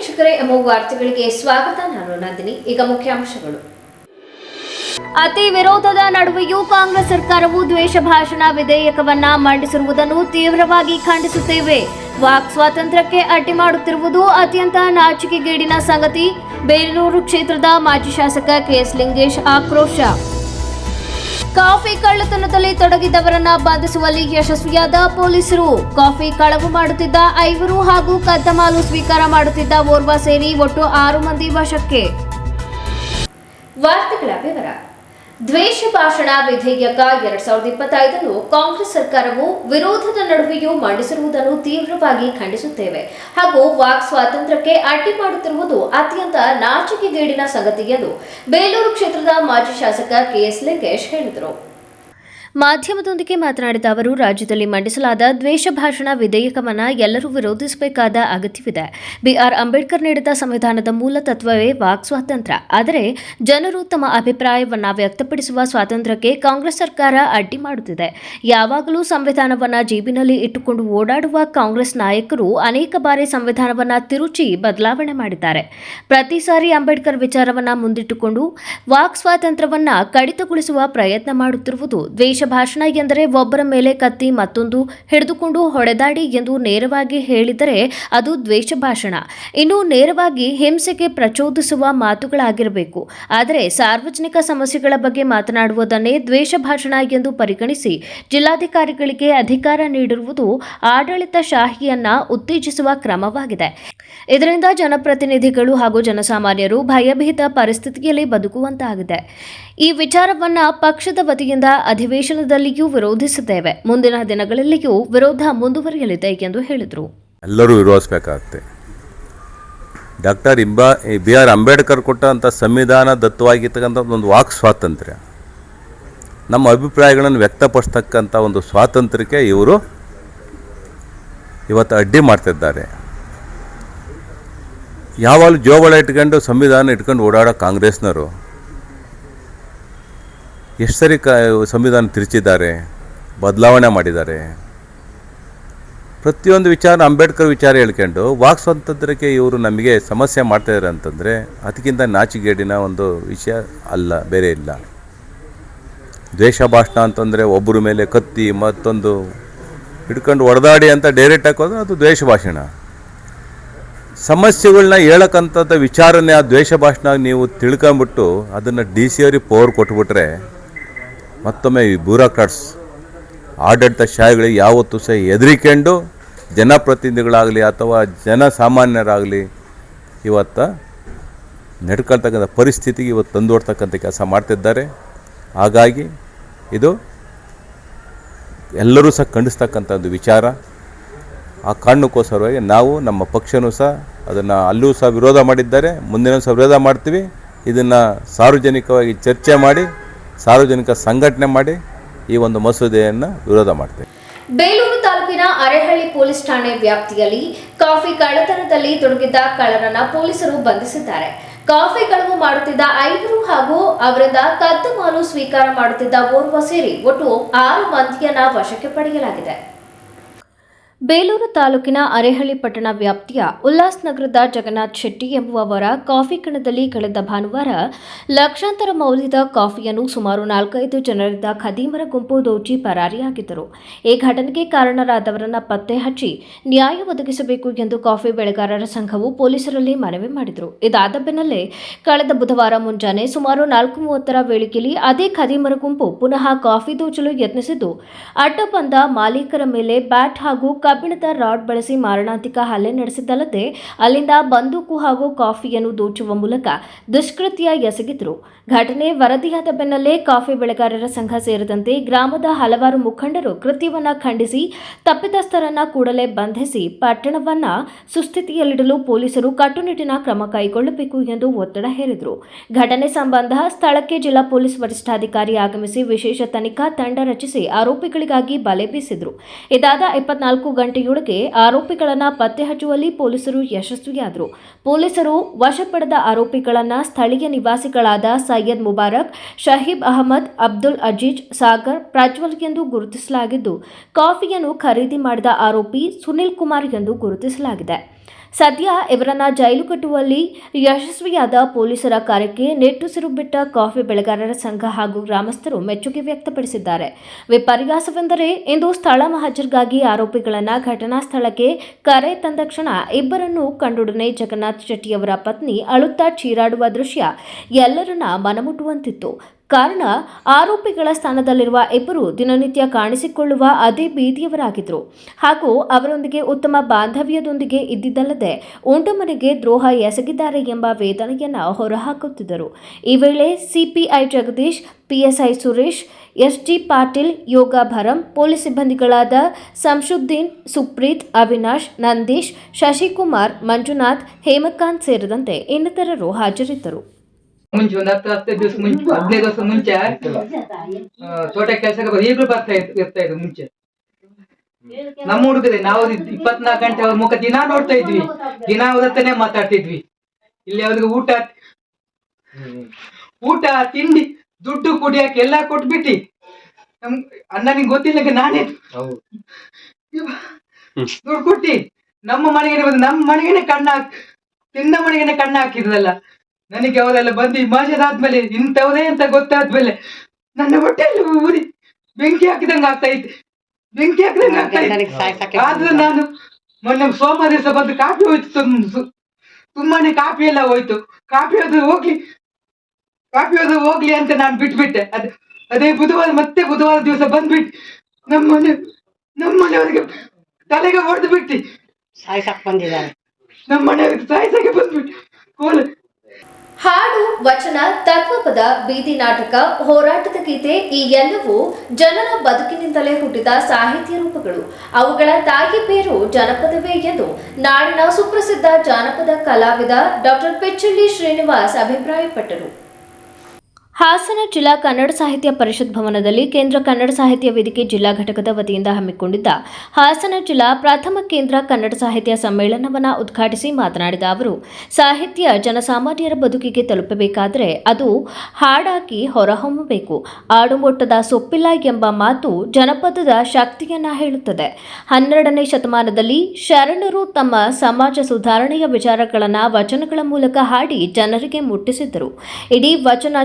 ವೀಕ್ಷಕರೇ ಅಮೋಘ ವಾರ್ತೆಗಳಿಗೆ ಸ್ವಾಗತ. ನಾನು ನಂದಿನಿ. ಈಗ ಮುಖ್ಯಾಂಶಗಳು. ಅತಿ ವಿರೋಧದ ನಡುವೆಯೂ ಕಾಂಗ್ರೆಸ್ ಸರ್ಕಾರವು ದ್ವೇಷ ಭಾಷಣ ವಿಧೇಯಕವನ್ನ ಮಂಡಿಸಿರುವುದನ್ನು ತೀವ್ರವಾಗಿ ಖಂಡಿಸುತ್ತೇವೆ. ವಾಕ್ ಸ್ವಾತಂತ್ರ್ಯಕ್ಕೆ ಅಡ್ಡಿ ಮಾಡುತ್ತಿರುವುದು ಅತ್ಯಂತ ನಾಚಿಕೆಗೇಡಿನ ಸಂಗತಿ. ಬೇಲೂರು ಕ್ಷೇತ್ರದ ಮಾಜಿ ಶಾಸಕ ಕೆಎಸ್ ಲಿಂಗೇಶ್ ಆಕ್ರೋಶ. ಕಾಫಿ ಕಳ್ಳತನದಲ್ಲಿ ತೊಡಗಿದವರನ್ನ ಬಂಧಿಸುವಲ್ಲಿ ಯಶಸ್ವಿಯಾದ ಪೊಲೀಸರು. ಕಾಫಿ ಕಳವು ಮಾಡುತ್ತಿದ್ದ ಐವರು ಹಾಗೂ ಕದ್ದಮಾಲು ಸ್ವೀಕಾರ ಮಾಡುತ್ತಿದ್ದ ಓರ್ವ ಸೇರಿ ಒಟ್ಟು ಆರು ಮಂದಿ ವಶಕ್ಕೆ. ವಾರ್ತೆಗಳ ದ್ವೇಷ ಭಾಷಣ ವಿಧೇಯಕ ಎರಡ್ ಸಾವಿರದ ಇಪ್ಪತ್ತೈದನ್ನು ಕಾಂಗ್ರೆಸ್ ಸರ್ಕಾರವು ವಿರೋಧದ ನಡುವೆಯೂ ಮಂಡಿಸಿರುವುದನ್ನು ತೀವ್ರವಾಗಿ ಖಂಡಿಸುತ್ತೇವೆ. ಹಾಗೂ ವಾಕ್ ಸ್ವಾತಂತ್ರ್ಯಕ್ಕೆ ಅಡ್ಡಿ ಮಾಡುತ್ತಿರುವುದು ಅತ್ಯಂತ ನಾಚಿಕೆಗೇಡಿನ ಸಂಗತಿ ಎಂದು ಬೇಲೂರು ಕ್ಷೇತ್ರದ ಮಾಜಿ ಶಾಸಕ ಕೆಎಸ್ ಲಿಂಗೇಶ್ ಹೇಳಿದರು. ಮಾಧ್ಯಮದೊಂದಿಗೆ ಮಾತನಾಡಿದ ಅವರು, ರಾಜ್ಯದಲ್ಲಿ ಮಂಡಿಸಲಾದ ದ್ವೇಷ ಭಾಷಣ ವಿಧೇಯಕವನ್ನು ಎಲ್ಲರೂ ವಿರೋಧಿಸಬೇಕಾದ ಅಗತ್ಯವಿದೆ. ಬಿಆರ್ ಅಂಬೇಡ್ಕರ್ ನೀಡಿದ ಸಂವಿಧಾನದ ಮೂಲ ತತ್ವವೇ ವಾಕ್ ಸ್ವಾತಂತ್ರ್ಯ. ಆದರೆ ಜನರು ತಮ್ಮ ಅಭಿಪ್ರಾಯವನ್ನು ವ್ಯಕ್ತಪಡಿಸುವ ಸ್ವಾತಂತ್ರ್ಯಕ್ಕೆ ಕಾಂಗ್ರೆಸ್ ಸರ್ಕಾರ ಅಡ್ಡಿ ಮಾಡುತ್ತಿದೆ. ಯಾವಾಗಲೂ ಸಂವಿಧಾನವನ್ನು ಜೀಬಿನಲ್ಲಿ ಇಟ್ಟುಕೊಂಡು ಓಡಾಡುವ ಕಾಂಗ್ರೆಸ್ ನಾಯಕರು ಅನೇಕ ಬಾರಿ ಸಂವಿಧಾನವನ್ನು ತಿರುಚಿ ಬದಲಾವಣೆ ಮಾಡಿದ್ದಾರೆ. ಪ್ರತಿ ಸಾರಿ ಅಂಬೇಡ್ಕರ್ ವಿಚಾರವನ್ನು ಮುಂದಿಟ್ಟುಕೊಂಡು ವಾಕ್ ಸ್ವಾತಂತ್ರ್ಯವನ್ನು ಕಡಿತಗೊಳಿಸುವ ಪ್ರಯತ್ನ ಮಾಡುತ್ತಿರುವುದು ದ್ವೇಷ ಭಾಷಣ ಎಂದರೆ ಒಬ್ಬರ ಮೇಲೆ ಕತ್ತಿ ಮತ್ತೊಂದು ಹಿಡಿದುಕೊಂಡು ಹೊಡೆದಾಡಿ ಎಂದು ನೇರವಾಗಿ ಹೇಳಿದರೆ ಅದು ದ್ವೇಷ ಭಾಷಣ. ಇನ್ನು ನೇರವಾಗಿ ಹಿಂಸೆಗೆ ಪ್ರಚೋದಿಸುವ ಮಾತುಗಳಾಗಿರಬೇಕು. ಆದರೆ ಸಾರ್ವಜನಿಕ ಸಮಸ್ಯೆಗಳ ಬಗ್ಗೆ ಮಾತನಾಡುವುದನ್ನೇ ದ್ವೇಷ ಭಾಷಣ ಎಂದು ಪರಿಗಣಿಸಿ ಜಿಲ್ಲಾಧಿಕಾರಿಗಳಿಗೆ ಅಧಿಕಾರ ನೀಡಿರುವುದು ಆಡಳಿತ ಶಾಹಿಯನ್ನ ಉತ್ತೇಜಿಸುವ ಕ್ರಮವಾಗಿದೆ. ಇದರಿಂದ ಜನಪ್ರತಿನಿಧಿಗಳು ಹಾಗೂ ಜನಸಾಮಾನ್ಯರು ಭಯಭೀತ ಪರಿಸ್ಥಿತಿಯಲ್ಲಿ ಬದುಕುವಂತಾಗಿದೆ. ಈ ವಿಚಾರವನ್ನ ಪಕ್ಷದ ವತಿಯಿಂದ ಅಧಿವೇಶನದಲ್ಲಿಯೂ ವಿರೋಧಿಸುತ್ತೇವೆ. ಮುಂದಿನ ದಿನಗಳಲ್ಲಿಯೂ ವಿರೋಧ ಮುಂದುವರಿಯಲಿದೆ ಎಂದು ಹೇಳಿದರು. ಎಲ್ಲರೂ ವಿರೋಧಿಸಬೇಕಾಗುತ್ತೆ. ಡಾಕ್ಟರ್ ಇಂಬಾ ಬಿ ಆರ್ ಅಂಬೇಡ್ಕರ್ ಕೊಟ್ಟಂಥ ಸಂವಿಧಾನ ದತ್ತವಾಗಿರ್ತಕ್ಕಂಥ ಒಂದು ವಾಕ್ ಸ್ವಾತಂತ್ರ್ಯ. ನಮ್ಮ ಅಭಿಪ್ರಾಯಗಳನ್ನು ವ್ಯಕ್ತಪಡಿಸ್ತಕ್ಕಂಥ ಒಂದು ಸ್ವಾತಂತ್ರ್ಯಕ್ಕೆ ಇವರು ಇವತ್ತು ಅಡ್ಡಿ ಮಾಡ್ತಿದ್ದಾರೆ. ಯಾವಾಗಲೂ ಜೋಗಳ ಇಟ್ಕೊಂಡು ಸಂವಿಧಾನ ಇಟ್ಕೊಂಡು ಓಡಾಡೋ ಕಾಂಗ್ರೆಸ್ನವರು ಎಷ್ಟು ಸರಿ ಕ ಸಂವಿಧಾನ ತಿರುಚಿದ್ದಾರೆ, ಬದಲಾವಣೆ ಮಾಡಿದ್ದಾರೆ. ಪ್ರತಿಯೊಂದು ವಿಚಾರ, ಅಂಬೇಡ್ಕರ್ ವಿಚಾರ ಹೇಳ್ಕೊಂಡು ವಾಕ್ ಸ್ವಾತಂತ್ರ್ಯಕ್ಕೆ ಇವರು ನಮಗೆ ಸಮಸ್ಯೆ ಮಾಡ್ತಾಯಿದ್ದಾರೆ ಅಂತಂದರೆ ಅದಕ್ಕಿಂತ ನಾಚಿಗೇಡಿನ ಒಂದು ವಿಷಯ ಅಲ್ಲ, ಬೇರೆ ಇಲ್ಲ. ದ್ವೇಷ ಭಾಷಣ ಅಂತಂದರೆ ಒಬ್ಬರ ಮೇಲೆ ಕತ್ತಿ, ಮತ್ತೊಂದು ಹಿಡ್ಕೊಂಡು ಹೊಡೆದಾಡಿ ಅಂತ ಡೈರೆಕ್ಟ್ ಹಾಕೋದು ಅದು ದ್ವೇಷ ಭಾಷಣ. ಸಮಸ್ಯೆಗಳನ್ನ ಹೇಳಕ್ಕಂಥದ್ದು ವಿಚಾರನೇ ಆ ದ್ವೇಷ ಭಾಷಣ ನೀವು ತಿಳ್ಕೊಂಬಿಟ್ಟು ಅದನ್ನು ಡಿ ಸಿ ಅವ್ರಿಗೆ ಪವರ್ ಕೊಟ್ಬಿಟ್ರೆ ಮತ್ತೊಮ್ಮೆ ಈ ಬ್ಯೂರೋಕ್ರಾಟ್ಸ್ ಆಡಳಿತ ಶಾಹಿಗಳಿಗೆ ಯಾವತ್ತೂ ಸಹ ಹೆದರಿಕೊಂಡು ಜನಪ್ರತಿನಿಧಿಗಳಾಗಲಿ ಅಥವಾ ಜನಸಾಮಾನ್ಯರಾಗಲಿ ಇವತ್ತು ನಡ್ಕೊಳ್ತಕ್ಕಂಥ ಪರಿಸ್ಥಿತಿಗೆ ಇವತ್ತು ತಂದೋಡ್ತಕ್ಕಂಥ ಕೆಲಸ ಮಾಡ್ತಿದ್ದಾರೆ. ಹಾಗಾಗಿ ಇದು ಎಲ್ಲರೂ ಸಹ ಖಂಡಿಸ್ತಕ್ಕಂಥ ಒಂದು ವಿಚಾರ. ಆ ಕಾರಣಕ್ಕೋಸ್ಕರವಾಗಿ ನಾವು ನಮ್ಮ ಪಕ್ಷನೂ ಸಹ ಅದನ್ನು ಅಲ್ಲೂ ಸಹ ವಿರೋಧ ಮಾಡಿದ್ದಾರೆ. ಮುಂದಿನ ಸಹ ವಿರೋಧ ಮಾಡ್ತೀವಿ. ಇದನ್ನು ಸಾರ್ವಜನಿಕವಾಗಿ ಚರ್ಚೆ ಮಾಡಿ ಸಾರ್ವಜನಿಕ ಸಂಘಟನೆ ಮಾಡಿ ಈ ಒಂದು ಮಸೂದೆಯನ್ನು ವಿರೋಧ ಮಾಡ್ತೇವೆ. ಬೇಲೂರು ತಾಲೂಕಿನ ಅರೆಹಳ್ಳಿ ಪೊಲೀಸ್ ಠಾಣೆ ವ್ಯಾಪ್ತಿಯಲ್ಲಿ ಕಾಫಿ ಕಳ್ಳತನದಲ್ಲಿ ತೊಡಗಿದ್ದ ಕಳ್ಳರನ್ನ ಪೊಲೀಸರು ಬಂಧಿಸಿದ್ದಾರೆ. ಕಾಫಿ ಕಳವು ಮಾಡುತ್ತಿದ್ದ ಐವರು ಹಾಗೂ ಅವರಿಂದ ಕದ್ದು ಮಾಲು ಸ್ವೀಕಾರ ಮಾಡುತ್ತಿದ್ದ ಓರ್ವ ಸೇರಿ ಒಟ್ಟು ಆರು ಮಂದಿಯನ್ನ ವಶಕ್ಕೆ ಪಡೆಯಲಾಗಿದೆ. ಬೇಲೂರು ತಾಲೂಕಿನ ಅರೆಹಳ್ಳಿ ಪಟ್ಟಣ ವ್ಯಾಪ್ತಿಯ ಉಲ್ಲಾಸ್ ನಗರದ ಜಗನ್ನಾಥ್ ಶೆಟ್ಟಿ ಎಂಬುವವರ ಕಾಫಿ ಕಣದಲ್ಲಿ ಕಳೆದ ಭಾನುವಾರ ಲಕ್ಷಾಂತರ ಮೌಲ್ಯದ ಕಾಫಿಯನ್ನು ಸುಮಾರು ನಾಲ್ಕೈದು ಜನರಿದ್ದ ಖದೀಮರ ಗುಂಪು ದೋಚಿ ಪರಾರಿಯಾಗಿದ್ದರು. ಈ ಘಟನೆಗೆ ಕಾರಣರಾದವರನ್ನ ಪತ್ತೆ ಹಚ್ಚಿ ನ್ಯಾಯ ಒದಗಿಸಬೇಕು ಎಂದು ಕಾಫಿ ಬೆಳೆಗಾರರ ಸಂಘವು ಪೊಲೀಸರಲ್ಲಿ ಮನವಿ ಮಾಡಿದರು. ಇದಾದ ಬೆನ್ನಲ್ಲೇ ಕಳೆದ ಬುಧವಾರ ಮುಂಜಾನೆ ಸುಮಾರು ನಾಲ್ಕು ಮೂವತ್ತರ ವೇಳೆಯಲ್ಲಿ ಅದೇ ಖದೀಮರ ಗುಂಪು ಪುನಃ ಕಾಫಿ ದೋಚಲು ಯತ್ನಿಸಿದ್ದು, ಅಡ್ಡ ಬಂದ ಮಾಲೀಕರ ಮೇಲೆ ಬ್ಯಾಟ್ ಹಾಗೂ ಕಬ್ಬಿಣದ ರಾಡ್ ಬಳಸಿ ಮಾರಣಾಂತಿಕ ಹಲ್ಲೆ ನಡೆಸಿದ್ದಲ್ಲದೆ, ಅಲ್ಲಿಂದ ಬಂದೂಕು ಹಾಗೂ ಕಾಫಿಯನ್ನು ದೋಚುವ ಮೂಲಕ ದುಷ್ಕೃತ್ಯ ಎಸಗಿದ್ರು. ಘಟನೆ ವರದಿಯಾದ ಬೆನ್ನಲ್ಲೇ ಕಾಫಿ ಬೆಳೆಗಾರರ ಸಂಘ ಸೇರಿದಂತೆ ಗ್ರಾಮದ ಹಲವಾರು ಮುಖಂಡರು ಕೃತ್ಯವನ್ನ ಖಂಡಿಸಿ, ತಪ್ಪಿತಸ್ಥರನ್ನ ಕೂಡಲೇ ಬಂಧಿಸಿ, ಪಟ್ಟಣವನ್ನ ಸುಸ್ಥಿತಿಯಲ್ಲಿಡಲು ಪೊಲೀಸರು ಕಟ್ಟುನಿಟ್ಟಿನ ಕ್ರಮ ಕೈಗೊಳ್ಳಬೇಕು ಎಂದು ಒತ್ತಡ ಹೇರಿದರು. ಘಟನೆ ಸಂಬಂಧ ಸ್ಥಳಕ್ಕೆ ಜಿಲ್ಲಾ ಪೊಲೀಸ್ ವರಿಷ್ಠಾಧಿಕಾರಿ ಆಗಮಿಸಿ ವಿಶೇಷ ತನಿಖಾ ತಂಡ ರಚಿಸಿ ಆರೋಪಿಗಳಿಗಾಗಿ ಬಲೆ ಬೀಸಿದ್ರು. ಇದಾದ ಇಪ್ಪತ್ನಾಲ್ಕು ಗಂಟೆಯೊಳಗೆ ಆರೋಪಿಗಳನ್ನು ಪತ್ತೆ ಹಚ್ಚುವಲ್ಲಿ ಪೊಲೀಸರು ಯಶಸ್ವಿಯಾದರು. ಪೊಲೀಸರು ವಶ ಪಡೆದ ಆರೋಪಿಗಳನ್ನ ಸ್ಥಳೀಯ ನಿವಾಸಿಗಳಾದ ಸೈಯದ್ ಮುಬಾರಕ್, ಶಹೀಬ್ ಅಹಮದ್, ಅಬ್ದುಲ್ ಅಜೀಜ್, ಸಾಗರ್, ಪ್ರಜ್ವಲ್ ಎಂದು ಗುರುತಿಸಲಾಗಿದ್ದು, ಕಾಫಿಯನ್ನು ಖರೀದಿ ಮಾಡಿದ ಆರೋಪಿ ಸುನಿಲ್ ಕುಮಾರ್ ಎಂದು ಗುರುತಿಸಲಾಗಿದೆ. ಸದ್ಯ ಇವರನ್ನ ಜೈಲು ಕಟ್ಟುವಲ್ಲಿ ಯಶಸ್ವಿಯಾದ ಪೊಲೀಸರ ಕಾರ್ಯಕ್ಕೆ ನೆಟ್ಟುಸಿರು ಬಿಟ್ಟ ಕಾಫಿ ಬೆಳೆಗಾರರ ಸಂಘ ಹಾಗೂ ಗ್ರಾಮಸ್ಥರು ಮೆಚ್ಚುಗೆ ವ್ಯಕ್ತಪಡಿಸಿದ್ದಾರೆ. ವಿಪರ್ಯಾಸವೆಂದರೆ ಇಂದು ಸ್ಥಳ ಮಹಜರ್ಗಾಗಿ ಆರೋಪಿಗಳನ್ನು ಘಟನಾ ಸ್ಥಳಕ್ಕೆ ಕರೆ ತಂದ ಕ್ಷಣ ಇಬ್ಬರನ್ನು ಕಂಡೊಡನೆ ಜಗನ್ನಾಥ್ ಶೆಟ್ಟಿಯವರ ಪತ್ನಿ ಅಳುತ್ತಾ ಚೀರಾಡುವ ದೃಶ್ಯ ಎಲ್ಲರನ್ನ ಮನಮುಟ್ಟುವಂತಿತ್ತು. ಕಾರಣ ಆರೋಪಿಗಳ ಸ್ಥಾನದಲ್ಲಿರುವ ಇಬ್ಬರು ದಿನನಿತ್ಯ ಕಾಣಿಸಿಕೊಳ್ಳುವ ಅದೇ ಬೀದಿಯವರಾಗಿದ್ದರು ಹಾಗೂ ಅವರೊಂದಿಗೆ ಉತ್ತಮ ಬಾಂಧವ್ಯದೊಂದಿಗೆ ಇದ್ದಿದ್ದಲ್ಲದೆ ಉಂಟಮನೆಗೆ ದ್ರೋಹ ಎಸಗಿದ್ದಾರೆ ಎಂಬ ವೇದನೆಯನ್ನು ಹೊರಹಾಕುತ್ತಿದ್ದರು. ಈ ವೇಳೆ CPI Jagadish, PSI Suresh, SG Patil, Yoga Bharam, police ಸಿಬ್ಬಂದಿಗಳಾದ Shamsuddin Supreeth, Avinash, Nandish, Shashikumar, Manjunath, Hemakanth ಸೇರಿದಂತೆ ಇನ್ನಿತರರು ಹಾಜರಿದ್ದರು. ಮುಂಚೆ ಒಂದು ಹತ್ತು ಹತ್ತೈದು ದಿವಸ ಮುಂಚೆ ಹದಿನೈದು ವರ್ಷ ಮುಂಚೆ ಆ, ತೋಟ ಕೆಲಸಕ್ಕೆ ಬರೀ ಈಗಲೂ ಬರ್ತಾ ಇತ್ತು ಇರ್ತಾ ಇದ್ರು ಮುಂಚೆ. ನಮ್ಮ ಹುಡುಗರೆ ನಾವು ಇಪ್ಪತ್ನಾಲ್ಕು ಗಂಟೆ ಅವ್ರ ಮುಖ ದಿನ ನೋಡ್ತಾ ಇದ್ವಿ. ದಿನ ಅವ್ರ ಹತ್ರನೇ ಮಾತಾಡ್ತಿದ್ವಿ. ಇಲ್ಲಿ ಅವ್ರಿಗೆ ಊಟ ಊಟ ತಿಂಡಿ ದುಡ್ಡು ಕುಡಿಯಕ್ಕೆ ಎಲ್ಲ ಕೊಟ್ಬಿಟ್ಟಿ. ನಮ್ ಅಣ್ಣನಿಗೆ ಗೊತ್ತಿಲ್ಲ ನಾನೇ. ದುಡ್ಡು ಕೊಟ್ಟಿ. ನಮ್ಮ ಮನೆಗೆ ಬಂದು ನಮ್ಮ ಮನೆಗೆನೆ ಕಣ್ಣ ತಿಂದ ಮನೆಗೆನೆ ಕಣ್ಣ ಹಾಕಿದ್ರಲ್ಲ ನನಗೆ ಅವರೆಲ್ಲ ಬಂದು ಮಾಜರಾದ್ಮೇಲೆ ಇಂಥವನೇ ಅಂತ ಗೊತ್ತಾದ್ಮೇಲೆ ನನ್ನ ಹೊಟ್ಟೆಯಲ್ಲಿ ಊರಿ ಬೆಂಕಿ ಹಾಕಿದಂಗ ಆಗ್ತಾ ಇತ್ತು. ಬೆಂಕಿ ಹಾಕಿದಂಗ ಆಗ್ತಾ ಇತ್ತು. ಆದ್ರೂ ನಾನು ಮೊನ್ನೆ ಸೋಮವಾರ ದಿವಸ ಬಂದು ಕಾಫಿ ಹೋಯ್ತು ತುಂಬಾನೇ ಕಾಫಿ ಎಲ್ಲ ಹೋಯ್ತು. ಕಾಫಿ ಅದು ಹೋಗ್ಲಿ ಕಾಫಿ ಅದು ಹೋಗ್ಲಿ ಅಂತ ನಾನು ಬಿಟ್ಬಿಟ್ಟೆ. ಅದ್ ಅದೇ ಬುಧವಾರ ಮತ್ತೆ ಬುಧವಾರ ದಿವಸ ಬಂದ್ಬಿಟ್ಟು ನಮ್ಮನೆ ನಮ್ಮನೆಯವರಿಗೆ ನಮ್ಮ ಮನೆಯವರಿಗೆ ತಲೆಗೆ ಹೊಡೆದು ಬಿಟ್ಟು. ಸಾಯ್ಸಕ್ ಬಂದಿದ್ದಾರೆ. ನಮ್ಮನೆಯವ್ರಿಗೆ ಸಾಯಿಸಕ್ಕೆ ಬಂದ್ಬಿಟ್ಟು ಕೋಲ ವಚನ, ತತ್ವಪದ, ಬೀದಿ ನಾಟಕ, ಹೋರಾಟದ ಗೀತೆ ಈ ಎಲ್ಲವೂ ಜನರ ಬದುಕಿನಿಂದಲೇ ಹುಟ್ಟಿದ ಸಾಹಿತ್ಯ ರೂಪಗಳು. ಅವುಗಳ ತಾಯಿ ಪೇರು ಜನಪದವೇ ಎಂದು ನಾಡಿನ ಸುಪ್ರಸಿದ್ಧ ಜಾನಪದ ಕಲಾವಿದ ಡಾಕ್ಟರ್ ಪೆಚ್ಚಳ್ಳಿ ಶ್ರೀನಿವಾಸ್ ಅಭಿಪ್ರಾಯಪಟ್ಟರು. ಹಾಸನ ಜಿಲ್ಲಾ ಕನ್ನಡ ಸಾಹಿತ್ಯ ಪರಿಷತ್ ಭವನದಲ್ಲಿ ಕೇಂದ್ರ ಕನ್ನಡ ಸಾಹಿತ್ಯ ವೇದಿಕೆ ಜಿಲ್ಲಾ ಘಟಕದ ವತಿಯಿಂದ ಹಮ್ಮಿಕೊಂಡಿದ್ದ ಹಾಸನ ಜಿಲ್ಲಾ ಪ್ರಥಮ ಕೇಂದ್ರ ಕನ್ನಡ ಸಾಹಿತ್ಯ ಸಮ್ಮೇಳನವನ್ನು ಉದ್ಘಾಟಿಸಿ ಮಾತನಾಡಿದ ಅವರು, ಸಾಹಿತ್ಯ ಜನಸಾಮಾನ್ಯರ ಬದುಕಿಗೆ ತಲುಪಬೇಕಾದರೆ ಅದು ಹಾಡಾಗಿ ಹೊರಹೊಮ್ಮಬೇಕು. ಆಡುಮೊಟ್ಟದ ಸೊಪ್ಪಿಲ್ಲ ಎಂಬ ಮಾತು ಜನಪದದ ಶಕ್ತಿಯನ್ನ ಹೇಳುತ್ತದೆ. ಹನ್ನೆರಡನೇ ಶತಮಾನದಲ್ಲಿ ಶರಣರು ತಮ್ಮ ಸಮಾಜ ಸುಧಾರಣೆಯ ವಿಚಾರಗಳನ್ನು ವಚನಗಳ ಮೂಲಕ ಹಾಡಿ ಜನರಿಗೆ ಮುಟ್ಟಿಸಿದ್ದರು ಇಡೀ ವಚನ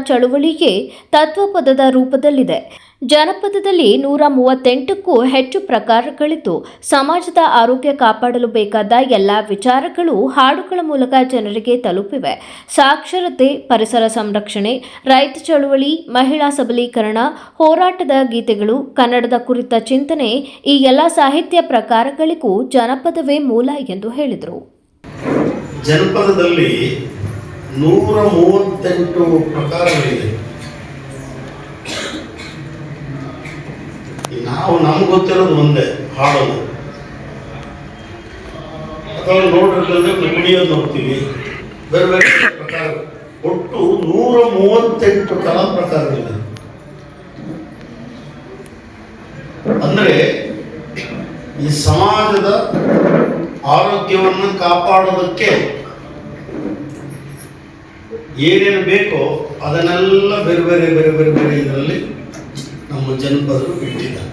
ಚಳುವಳಿಗೆ ತತ್ವಪದದ ರೂಪದಲ್ಲಿದೆ. ಜನಪದದಲ್ಲಿ ನೂರ ಮೂವತ್ತೆಂಟಕ್ಕೂ ಹೆಚ್ಚು ಪ್ರಕಾರಗಳಿದ್ದು, ಸಮಾಜದ ಆರೋಗ್ಯ ಕಾಪಾಡಲು ಬೇಕಾದ ಎಲ್ಲ ವಿಚಾರಗಳು ಹಾಡುಗಳ ಮೂಲಕ ಜನರಿಗೆ ತಲುಪಿವೆ. ಸಾಕ್ಷರತೆ, ಪರಿಸರ ಸಂರಕ್ಷಣೆ, ರೈತ ಚಳುವಳಿ, ಮಹಿಳಾ ಸಬಲೀಕರಣ, ಹೋರಾಟದ ಗೀತೆಗಳು, ಕನ್ನಡದ ಕುರಿತ ಚಿಂತನೆ, ಈ ಎಲ್ಲ ಸಾಹಿತ್ಯ ಪ್ರಕಾರಗಳಿಗೂ ಜನಪದವೇ ಮೂಲ ಎಂದು ಹೇಳಿದರು. ಜನಪದದಲ್ಲಿ ನೂರ ಮೂವತ್ತೆಂಟು ಪ್ರಕಾರಗಳಿದೆ. ನಾವು ನಮ್ಗೆ ಗೊತ್ತಿರೋದು ಒಂದೇ, ಹಾಡೋದು. ಅಥವಾ ನೋಡಿರ್ತದೆ ಕುಣಿಯೋದು ನೋಡ್ತೀವಿ. ಬೇರೆ ಬೇರೆ ಪ್ರಕಾರ ಒಟ್ಟು ನೂರ ಮೂವತ್ತೆಂಟು ಕಲಾ ಪ್ರಕಾರಗಳಿದೆ. ಅಂದ್ರೆ ಈ ಸಮಾಜದ ಆರೋಗ್ಯವನ್ನು ಕಾಪಾಡೋದಕ್ಕೆ ಏನೇನು ಬೇಕೋ ಅದನ್ನೆಲ್ಲ ಬೇರೆ ಬೇರೆ ಬೇರೆ ಬೇರೆ ಬೇರೆ ಇದರಲ್ಲಿ ನಮ್ಮ ಜನಪದರು ಇಟ್ಟಿದ್ದಾರೆ.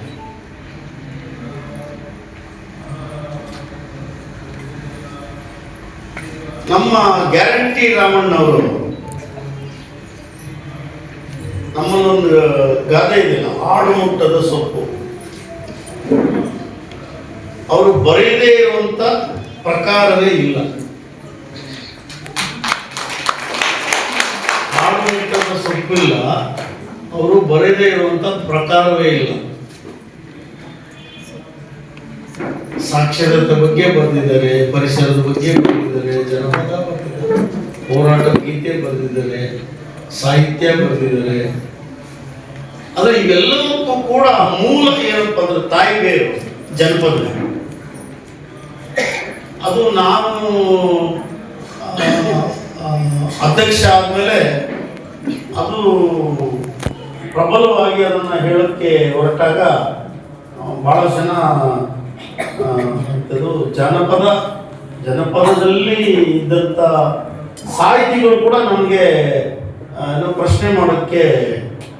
ನಮ್ಮ ಗ್ಯಾರಂಟಿ ರಾಮಣ್ಣ ಅವರು ನಮ್ಮಲ್ಲೊಂದು ಗಾದೆ ಇದೆಯಲ್ಲ ಆಡು ಮುಟ್ಟದ ಸೊಪ್ಪು. ಅವರು ಬರೆಯದೇ ಇರುವಂತ ಪ್ರಕಾರವೇ ಇಲ್ಲ. ಸೊಪ್ಪಿಲ್ಲ ಅವರು ಬರೆಯದೇ ಇರುವಂತ ಪ್ರಕಾರವೇ ಇಲ್ಲ. ಸಾಕ್ಷರತೆ ಬಗ್ಗೆ ಬರೆದಿದ್ದಾರೆ, ಪರಿಸರದ ಬಗ್ಗೆ ಬರೆದಿದ್ದಾರೆ, ಜನಪದ ಬರೆದಿದ್ದಾರೆ, ಹೋರಾಟ ಗೀತೆ ಬರೆದಿದ್ದಾರೆ, ಸಾಹಿತ್ಯ ಬರೆದಿದ್ದಾರೆ. ಆದ್ರೆ ಇವೆಲ್ಲವಕ್ಕೂ ಕೂಡ ಮೂಲ ಏನಪ್ಪ ಅಂದ್ರೆ ತಾಯಿ ಬೇರು, ಜನಪದ. ಅದು ನಾನು ಅಧ್ಯಕ್ಷ ಆದಮೇಲೆ ಅದು ಪ್ರಬಲವಾಗಿ ಅದನ್ನು ಹೇಳೋಕ್ಕೆ ಹೊರಟಾಗ ಬಹಳ ಜನ ಇದು ಜನಪದ ಜಾನಪದ, ಜನಪದದಲ್ಲಿ ಇದ್ದಂಥ ಸಾಹಿತಿಗಳು ಕೂಡ ನಮಗೆ ಏನೋ ಪ್ರಶ್ನೆ ಮಾಡೋಕ್ಕೆ,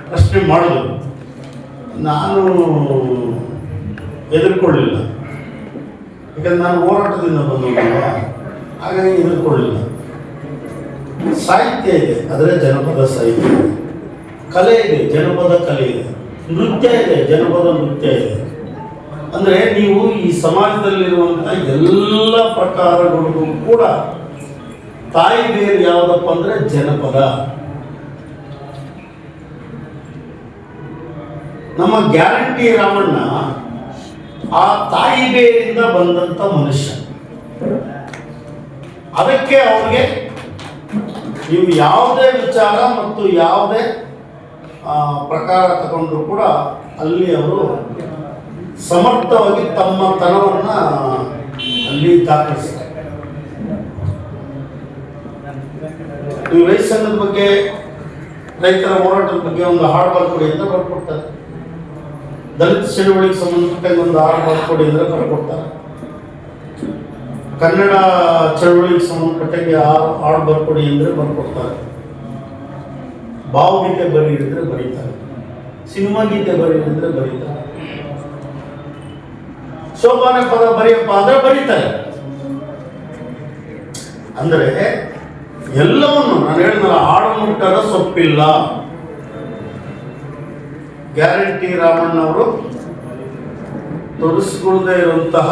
ಪ್ರಶ್ನೆ ಮಾಡಿದ್ರು ನಾನು ಹೆದರ್ಕೊಳ್ಳಿಲ್ಲ ಯಾಕಂದ್ರೆ ನಾನು ಹೋರಾಟದಿಂದ ಬಂದಿಲ್ಲ ಹಾಗಾಗಿ ಹೆದರ್ಕೊಳ್ಳಿಲ್ಲ ಸಾಹಿತ್ಯ ಇದೆ ಅದರ ಜನಪದ ಸಾಹಿತ್ಯ ಇದೆ. ಕಲೆ ಇದೆ, ಜನಪದ ಕಲೆ ಇದೆ. ನೃತ್ಯ ಇದೆ, ಜನಪದ ನೃತ್ಯ ಇದೆ. ಅಂದರೆ ನೀವು ಈ ಸಮಾಜದಲ್ಲಿರುವಂಥ ಎಲ್ಲ ಪ್ರಕಾರಗಳಿಗೂ ಕೂಡ ತಾಯಿ ಬೇರು ಯಾವುದಪ್ಪ ಅಂದರೆ ಜನಪದ. ನಮ್ಮ ಗ್ಯಾರಂಟಿ ರಾಮಣ್ಣ, ಆ ತಾಯಿ ಬೇರಿಂದ ಬಂದಂಥ ಮನುಷ್ಯ. ಅದಕ್ಕೆ ಅವ್ರಿಗೆ ನೀವು ಯಾವುದೇ ವಿಚಾರ ಮತ್ತು ಯಾವುದೇ ಪ್ರಕಾರ ತಗೊಂಡ್ರು ಕೂಡ ಅಲ್ಲಿ ಅವರು ಸಮರ್ಥವಾಗಿ ತಮ್ಮ ತನವನ್ನ ಅಲ್ಲಿ ದಾಖಲಿಸ್ತಾರೆ. ಈ ರೈತ ಬಗ್ಗೆ, ರೈತರ ಹೋರಾಟದ ಬಗ್ಗೆ ಒಂದು ಹಾಡು ಬರ್ಕೊಡಿ ಅಂತ ಬರ್ಕೊಡ್ತಾರೆ. ದಲಿತ ಚಳುವಳಿಗೆ ಸಂಬಂಧಪಟ್ಟಂಗೆ ಒಂದು ಹಾಡು ಬರ್ಕೊಡಿ ಅಂದ್ರೆ ಬರ್ಕೊಡ್ತಾರೆ. ಕನ್ನಡ ಚಳವಳಿಗೆ ಸಂಬಂಧಪಟ್ಟಂಗೆ ಹಾಡು ಬರ್ಕೊಡಿ ಅಂದರೆ ಬರ್ಕೊಡ್ತಾರೆ. ಭಾವಗೀತೆ ಬರೀ ಅಂದರೆ ಬರೀತಾರೆ. ಸಿನಿಮಾ ಗೀತೆ ಬರೀ ಅಂದರೆ ಬರೀತಾರೆ. ಶೋಭಾನ ಪದ ಬರೆಯಪ್ಪ ಅಂದ್ರೆ ಬರೀತಾರೆ. ಅಂದ್ರೆ ಎಲ್ಲವನ್ನು ನಾನು ಹೇಳಿದ್ನಲ್ಲ ಹಾಡು ಮುಟ್ಟದ ಸೊಪ್ಪಿಲ್ಲ. ಗ್ಯಾರಂಟಿ ರಾಮಣ್ಣವರು ತೊಡಸ್ಕೊಳ್ದೇ ಇರುವಂತಹ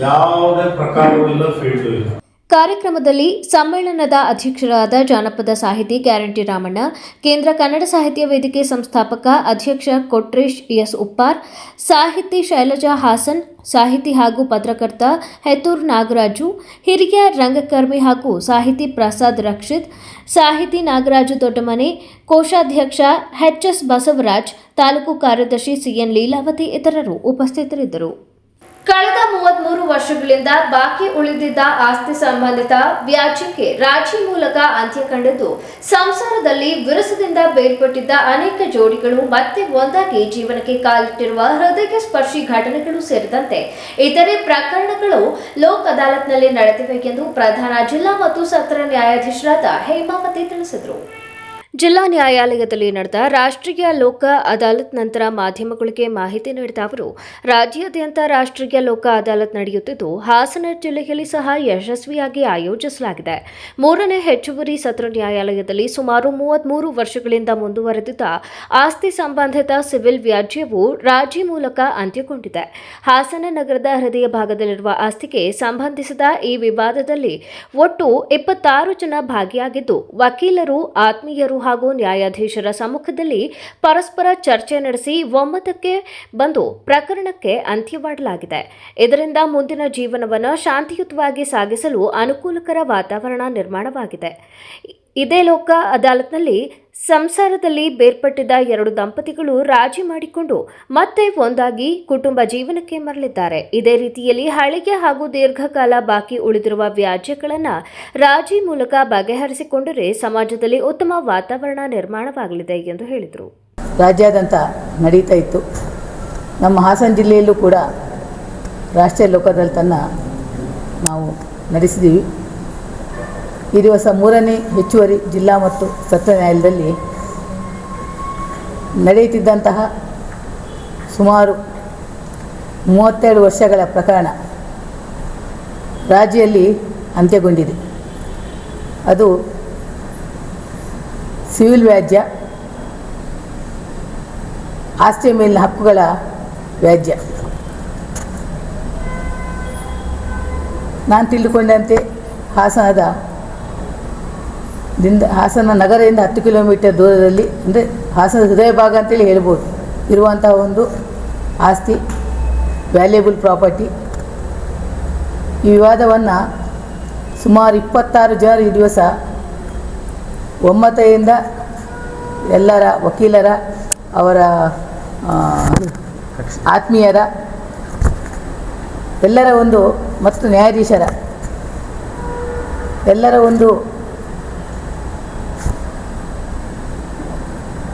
ಯಾವುದೇ ಪ್ರಕಾರವೂ ಇಲ್ಲ ಫೀಲ್ಡು ಇಲ್ಲ. ಕಾರ್ಯಕ್ರಮದಲ್ಲಿ ಸಮ್ಮೇಳನದ ಅಧ್ಯಕ್ಷರಾದ ಜಾನಪದ ಸಾಹಿತಿ ಗ್ಯಾರಂಟಿ ರಾಮಣ್ಣ, ಕೇಂದ್ರ ಕನ್ನಡ ಸಾಹಿತ್ಯ ವೇದಿಕೆ ಸಂಸ್ಥಾಪಕ ಅಧ್ಯಕ್ಷ ಕೊಟ್ರೇಶ್ ಎಸ್ ಉಪ್ಪಾರ್, ಸಾಹಿತಿ ಶೈಲಜಾ ಹಾಸನ್, ಸಾಹಿತಿ ಹಾಗೂ ಪತ್ರಕರ್ತ ಹೆತೂರ್ ನಾಗರಾಜು, ಹಿರಿಯ ರಂಗಕರ್ಮಿ ಹಾಗೂ ಸಾಹಿತಿ ಪ್ರಸಾದ್ ರಕ್ಷಿತ್, ಸಾಹಿತಿ ನಾಗರಾಜು ದೊಡ್ಡಮನೆ, ಕೋಶಾಧ್ಯಕ್ಷ ಎಚ್ ಎಸ್ ಬಸವರಾಜ್, ತಾಲೂಕು ಕಾರ್ಯದರ್ಶಿ ಸಿಎನ್ ಲೀಲಾವತಿ ಇತರರು ಉಪಸ್ಥಿತರಿದ್ದರು. ಕಳೆದ ಮೂವತ್ಮೂರು ವರ್ಷಗಳಿಂದ ಬಾಕಿ ಉಳಿದಿದ್ದ ಆಸ್ತಿ ಸಂಬಂಧಿತ ವ್ಯಾಜ್ಯಕ್ಕೆ ರಾಜಿ ಮೂಲಕ ಅಂತ್ಯ ಕಂಡಿದ್ದು. ಸಂಸಾರದಲ್ಲಿ ವಿರಸದಿಂದ ಬೇರ್ಪಟ್ಟಿದ್ದ ಅನೇಕ ಜೋಡಿಗಳು ಮತ್ತೆ ಒಂದಾಗಿ ಜೀವನಕ್ಕೆ ಕಾಲಿಟ್ಟಿರುವ ಹೃದಯ ಸ್ಪರ್ಶಿ ಘಟನೆಗಳು ಸೇರಿದಂತೆ ಇತರೆ ಪ್ರಕರಣಗಳು ಲೋಕ್ ಅದಾಲತ್ನಲ್ಲಿ ನಡೆದಿವೆ ಎಂದು ಪ್ರಧಾನ ಜಿಲ್ಲಾ ಮತ್ತು ಸತ್ರ ನ್ಯಾಯಾಧೀಶರಾದ ಹೇಮಾವತಿ ತಿಳಿಸಿದರು. ಜಿಲ್ಲಾ ನ್ಯಾಯಾಲಯದಲ್ಲಿ ನಡೆದ ರಾಷ್ಟ್ರೀಯ ಲೋಕ ಅದಾಲತ್ ನಂತರ ಮಾಧ್ಯಮಗಳಿಗೆ ಮಾಹಿತಿ ನೀಡಿದ ಅವರು, ರಾಜ್ಯಾದ್ಯಂತ ರಾಷ್ಟ್ರೀಯ ಲೋಕ ಅದಾಲತ್ ನಡೆಯುತ್ತಿದ್ದು, ಹಾಸನ ಜಿಲ್ಲೆಯಲ್ಲಿ ಸಹ ಯಶಸ್ವಿಯಾಗಿ ಆಯೋಜಿಸಲಾಗಿದೆ. ಮೂರನೇ ಹೆಚ್ಚುವರಿ ಸತ್ರ ನ್ಯಾಯಾಲಯದಲ್ಲಿ ಸುಮಾರು ಮೂವತ್ಮೂರು ವರ್ಷಗಳಿಂದ ಮುಂದುವರೆದಿದ್ದ ಆಸ್ತಿ ಸಂಬಂಧಿತ ಸಿವಿಲ್ ವ್ಯಾಜ್ಯವು ರಾಜಿ ಮೂಲಕ ಅಂತ್ಯಗೊಂಡಿದೆ. ಹಾಸನ ನಗರದ ಹೃದಯ ಭಾಗದಲ್ಲಿರುವ ಆಸ್ತಿಗೆ ಸಂಬಂಧಿಸಿದ ಈ ವಿವಾದದಲ್ಲಿ ಒಟ್ಟು ಇಪ್ಪತ್ತಾರು ಜನ ಭಾಗಿಯಾಗಿದ್ದು, ವಕೀಲರು, ಆತ್ಮೀಯರು ಹಾಗೂ ನ್ಯಾಯಾಧೀಶರ ಸಮ್ಮುಖದಲ್ಲಿ ಪರಸ್ಪರ ಚರ್ಚೆ ನಡೆಸಿ ಒಮ್ಮತಕ್ಕೆ ಬಂದು ಪ್ರಕರಣಕ್ಕೆ ಅಂತ್ಯವಾಡಲಾಗಿದೆ. ಇದರಿಂದ ಮುಂದಿನ ಜೀವನವನ್ನು ಶಾಂತಿಯುತವಾಗಿ ಸಾಗಿಸಲು ಅನುಕೂಲಕರ ವಾತಾವರಣ ನಿರ್ಮಾಣವಾಗಿದೆ. ಇದೇ ಲೋಕ ಅದಾಲತ್ನಲ್ಲಿ ಸಂಸಾರದಲ್ಲಿ ಬೇರ್ಪಟ್ಟಿದ್ದ ಎರಡು ದಂಪತಿಗಳು ರಾಜಿ ಮಾಡಿಕೊಂಡು ಮತ್ತೆ ಒಂದಾಗಿ ಕುಟುಂಬ ಜೀವನಕ್ಕೆ ಮರಳಿದ್ದಾರೆ. ಇದೇ ರೀತಿಯಲ್ಲಿ ಹಳಿಗೆ ಹಾಗೂ ದೀರ್ಘಕಾಲ ಬಾಕಿ ಉಳಿದಿರುವ ವ್ಯಾಜ್ಯಗಳನ್ನು ರಾಜಿ ಮೂಲಕ ಬಗೆಹರಿಸಿಕೊಂಡರೆ ಸಮಾಜದಲ್ಲಿ ಉತ್ತಮ ವಾತಾವರಣ ನಿರ್ಮಾಣವಾಗಲಿದೆ ಎಂದು ಹೇಳಿದರು. ರಾಜ್ಯಾದ್ಯಂತ ನಡೀತಾ ಇತ್ತು. ನಮ್ಮ ಹಾಸನ ಜಿಲ್ಲೆಯಲ್ಲೂ ಕೂಡ ರಾಷ್ಟ್ರೀಯ ಲೋಕದಲ್ಲಿ ತನ್ನ ನಾವು ನಡೆಸಿದ್ದೀವಿ ಈ ದಿವಸ ಮೂರನೇ ಹೆಚ್ಚುವರಿ ಜಿಲ್ಲಾ ಮತ್ತು ಸತ್ರ ನ್ಯಾಯಾಲಯದಲ್ಲಿ ನಡೆಯುತ್ತಿದ್ದಂತಹ ಸುಮಾರು ಮೂವತ್ತೆರಡು ವರ್ಷಗಳ ಪ್ರಕರಣ ರಾಜಿಯಲ್ಲಿ ಅಂತ್ಯಗೊಂಡಿದೆ. ಅದು ಸಿವಿಲ್ ವ್ಯಾಜ್ಯ, ಆಸ್ತಿಯ ಮೇಲಿನ ಹಕ್ಕುಗಳ ವ್ಯಾಜ್ಯ. ನಾನು ತಿಳಿದುಕೊಂಡಂತೆ ಹಾಸನದ ದಿಂದ ಹಾಸನ ನಗರದಿಂದ ಹತ್ತು ಕಿಲೋಮೀಟರ್ ದೂರದಲ್ಲಿ, ಅಂದರೆ ಹಾಸನ ಹೃದಯ ಭಾಗ ಅಂತೇಳಿ ಹೇಳ್ಬೋದು. ಇರುವಂತಹ ಒಂದು ಆಸ್ತಿ ವ್ಯಾಲ್ಯೂಬಲ್ ಪ್ರಾಪರ್ಟಿ ಈ ವಿವಾದವನ್ನು ಸುಮಾರು ಇಪ್ಪತ್ತಾರು ಜನರು ಈ ದಿವಸ ಒಮ್ಮತೆಯಿಂದ ಎಲ್ಲರ ವಕೀಲರ, ಅವರ ಆತ್ಮೀಯರ, ಎಲ್ಲರ ಒಂದು, ಮತ್ತು ನ್ಯಾಯಾಧೀಶರ, ಎಲ್ಲರ ಒಂದು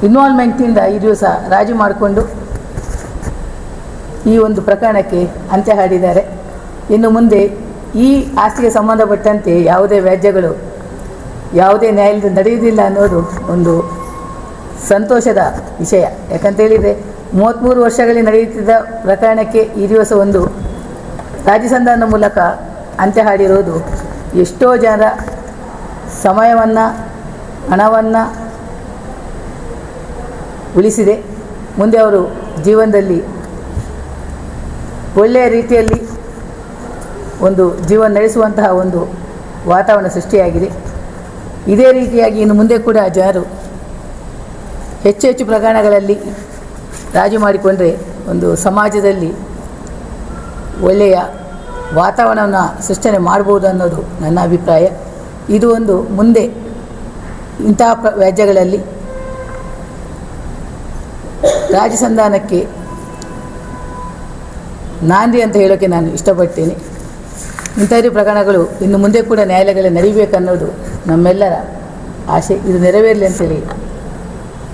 ಇನ್ವಾಲ್ವ್ಮೆಂಟಿಂದ ಈ ದಿವಸ ರಾಜಿ ಮಾಡಿಕೊಂಡು ಈ ಒಂದು ಪ್ರಕರಣಕ್ಕೆ ಅಂತ್ಯ ಹಾಡಿದ್ದಾರೆ. ಇನ್ನು ಮುಂದೆ ಈ ಆಸ್ತಿಗೆ ಸಂಬಂಧಪಟ್ಟಂತೆ ಯಾವುದೇ ವ್ಯಾಜ್ಯಗಳು ಯಾವುದೇ ನ್ಯಾಯಾಲಯದಲ್ಲಿ ನಡೆಯುವುದಿಲ್ಲ ಅನ್ನೋದು ಒಂದು ಸಂತೋಷದ ವಿಷಯ. ಯಾಕಂತೇಳಿದರೆ ಮೂವತ್ತ್ಮೂರು ವರ್ಷಗಳಲ್ಲಿ ನಡೆಯುತ್ತಿದ್ದ ಪ್ರಕರಣಕ್ಕೆ ಈ ದಿವಸ ಒಂದು ರಾಜಸಂಧಾನ ಮೂಲಕ ಅಂತ್ಯ ಹಾಡಿರೋದು ಎಷ್ಟೋ ಜನರ ಸಮಯವನ್ನು, ಹಣವನ್ನು ಉಳಿಸಿದೆ. ಮುಂದೆ ಅವರು ಜೀವನದಲ್ಲಿ ಒಳ್ಳೆಯ ರೀತಿಯಲ್ಲಿ ಒಂದು ಜೀವನ ನಡೆಸುವಂತಹ ಒಂದು ವಾತಾವರಣ ಸೃಷ್ಟಿಯಾಗಿದೆ. ಇದೇ ರೀತಿಯಾಗಿ ಇನ್ನು ಮುಂದೆ ಕೂಡ ಜನರು ಹೆಚ್ಚು ಹೆಚ್ಚು ಪ್ರಕರಣಗಳಲ್ಲಿ ರಾಜಿ ಮಾಡಿಕೊಂಡರೆ ಒಂದು ಸಮಾಜದಲ್ಲಿ ಒಳ್ಳೆಯ ವಾತಾವರಣವನ್ನು ಸೃಷ್ಟನೆ ಮಾಡ್ಬೋದು ಅನ್ನೋದು ನನ್ನ ಅಭಿಪ್ರಾಯ. ಇದು ಒಂದು ಮುಂದೆ ಇಂತಹ ಪ್ರ ವ್ಯಾಜ್ಯಗಳಲ್ಲಿ ರಾಜಸಂಧಾನಕ್ಕೆ ನಾಂದಿ ಅಂತ ಹೇಳೋಕ್ಕೆ ನಾನು ಇಷ್ಟಪಡ್ತೇನೆ. ಇಂಥದ್ದು ಪ್ರಕರಣಗಳು ಇನ್ನು ಮುಂದೆ ಕೂಡ ನ್ಯಾಯಾಲಯಗಳಲ್ಲಿ ನಡೀಬೇಕನ್ನೋದು ನಮ್ಮೆಲ್ಲರ ಆಸೆ. ಇದು ನೆರವೇರಲಿ ಅಂತೇಳಿ